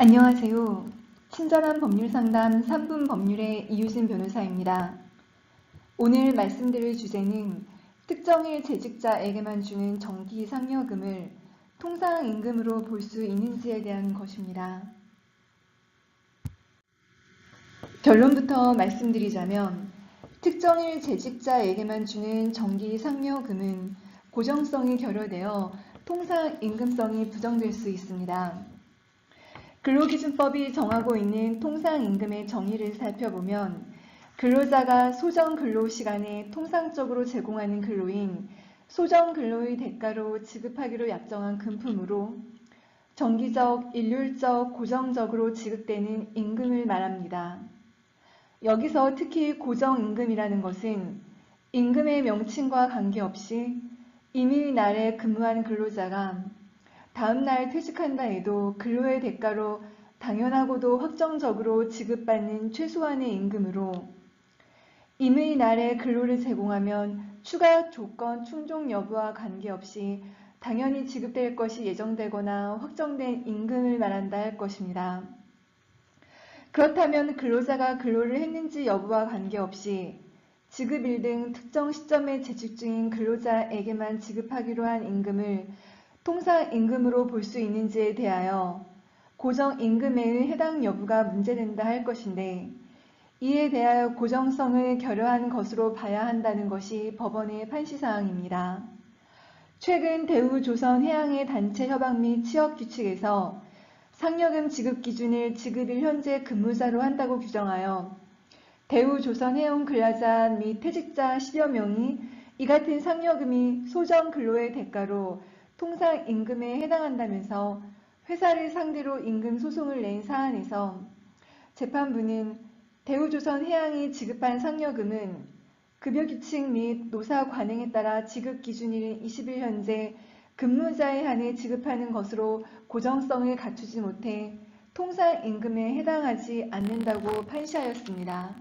안녕하세요. 친절한 법률 상담 3분 법률의 이유진 변호사입니다. 오늘 말씀드릴 주제는 특정일 재직자에게만 주는 정기 상여금을 통상 임금으로 볼 수 있는지에 대한 것입니다. 결론부터 말씀드리자면 특정일 재직자에게만 주는 정기 상여금은 고정성이 결여되어 통상 임금성이 부정될 수 있습니다. 근로기준법이 정하고 있는 통상임금의 정의를 살펴보면 근로자가 소정 근로 시간에 통상적으로 제공하는 근로인 소정 근로의 대가로 지급하기로 약정한 금품으로 정기적, 일률적, 고정적으로 지급되는 임금을 말합니다. 여기서 특히 고정임금이라는 것은 임금의 명칭과 관계없이 임의 날에 근무한 근로자가 다음 날 퇴직한다 해도 근로의 대가로 당연하고도 확정적으로 지급받는 최소한의 임금으로 임의 날에 근로를 제공하면 추가 조건 충족 여부와 관계없이 당연히 지급될 것이 예정되거나 확정된 임금을 말한다 할 것입니다. 그렇다면 근로자가 근로를 했는지 여부와 관계없이 지급일 등 특정 시점에 재직 중인 근로자에게만 지급하기로 한 임금을 통상 임금으로 볼 수 있는지에 대하여 고정 임금에 해당 여부가 문제된다 할 것인데 이에 대하여 고정성을 결여한 것으로 봐야 한다는 것이 법원의 판시사항입니다. 최근 대우조선 해양의 단체 협약 및 취업 규칙에서 상여금 지급 기준을 지급일 현재 근무자로 한다고 규정하여 대우조선 해운 근로자 및 퇴직자 10여 명이 이 같은 상여금이 소정 근로의 대가로 통상 임금에 해당한다면서 회사를 상대로 임금 소송을 낸 사안에서 재판부는 대우조선 해양이 지급한 상여금은 급여 규칙 및 노사 관행에 따라 지급 기준일 20일 현재 근무자에 한해 지급하는 것으로 고정성을 갖추지 못해 통상 임금에 해당하지 않는다고 판시하였습니다.